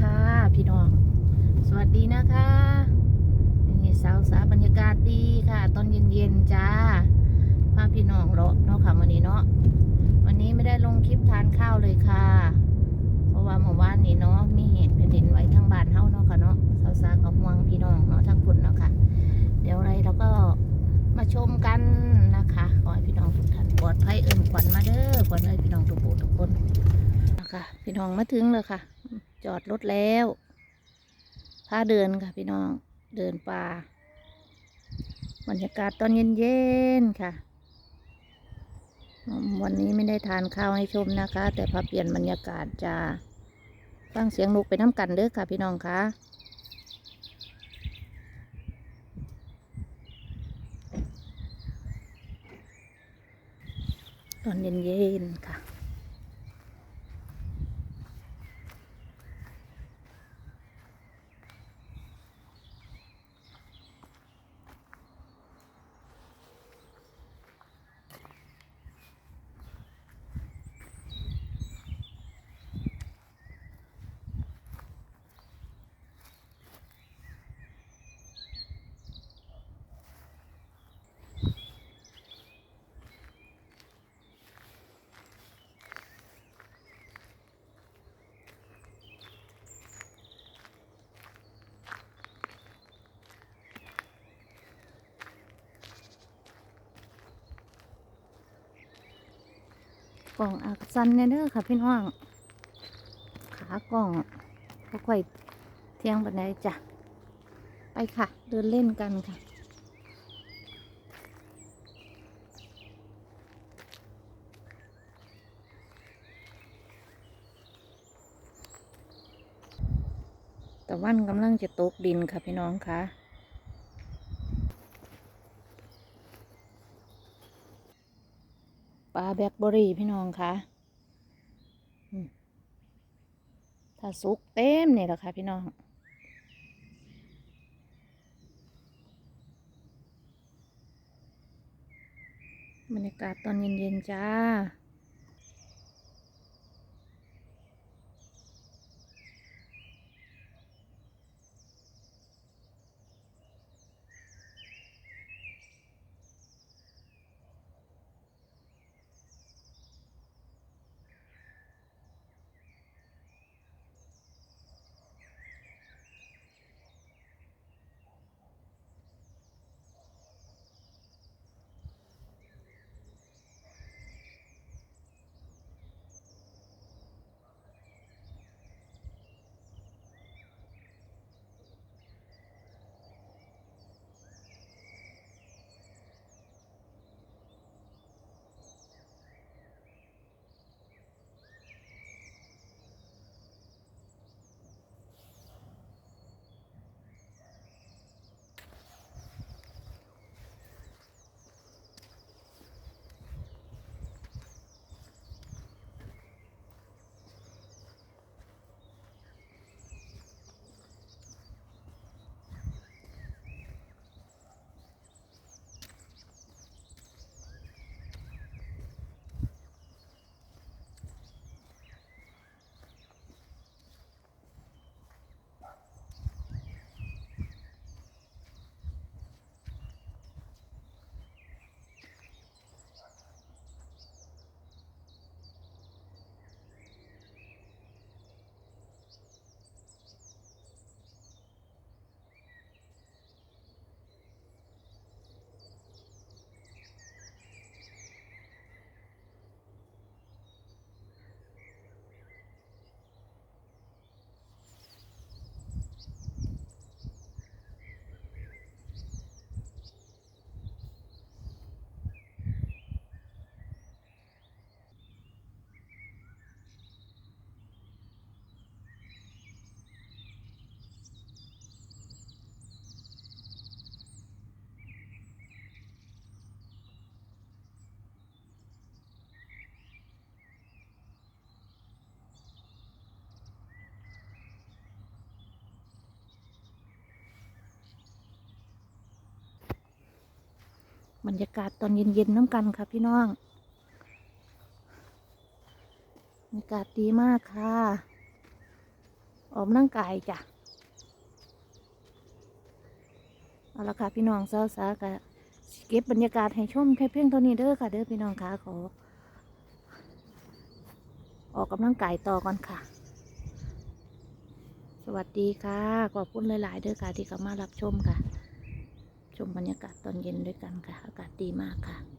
ค่ะ พี่น้อง สวัสดีนะคะนี่สาวสาบรรยากาศดีค่ะ ตอนเย็นๆจ้าพาพี่น้องเลาะเนาะค่ะวันนี้เนาะวันนี้ไม่ได้ลงคลิปทานข้าวเลยค่ะ เพราะว่าเมื่อวานนี้เนาะมีเหตุแผ่นดินไหวทั้งบ้านเฮาเนาะค่ะเนาะสาวสากับห่วงพี่น้องเนาะทั้งคนเนาะค่ะ เดี๋ยวอะไรเราก็มาชมกันนะคะขอให้พี่น้องทุกท่านปลอดภัยเอิ่มขวัญมาเด้อขวัญเอ้ยพี่น้องทุกผู้ทุกคนนะคะพี่น้องมาถึงเลยค่ะ จอดรถแล้วพาเดินค่ะพี่น้องเดินป่าบรรยากาศตอนเย็นๆค่ะ วันนี้ไม่ได้ทานข้าวให้ชมนะคะ แต่พาเปลี่ยนบรรยากาศจะฟังเสียงนกไปน้ำกันเด้อค่ะพี่น้องคะตอนเย็นๆค่ะ กล่องอักซันเนี่ยเด้อค่ะพี่น้อง ขากล่องก็ค่อยเที่ยงบันไดจ้ะ ไปค่ะ เดินเล่นกันค่ะแต่วันกำลังจะตกดินค่ะพี่น้องค่ะ ลาแบล็คเบอรี่พี่น้องคะถ้าสุกเต็มนี่แหละค่ะพี่น้อง บรรยากาศตอนเย็นๆจ้า บรรยากาศตอนเย็นๆน้ำกันค่ะพี่น้องบรรยากาศดีมากค่ะ ออกกำลังกายจ้ะ เอาละค่ะ พี่น้องสาวสากะเก็บบรรยากาศให้ชมแค่เพียงเท่านี้เด้อค่ะ เด้อพี่น้องค่ะขอ ออกกำลังกายต่อก่อนค่ะ สวัสดีค่ะ ขอบคุณหลาย ๆ เด้อค่ะที่เข้ามารับชมค่ะ ชมบรรยากาศตอนเย็นด้วยกันค่ะ อากาศดีมากค่ะ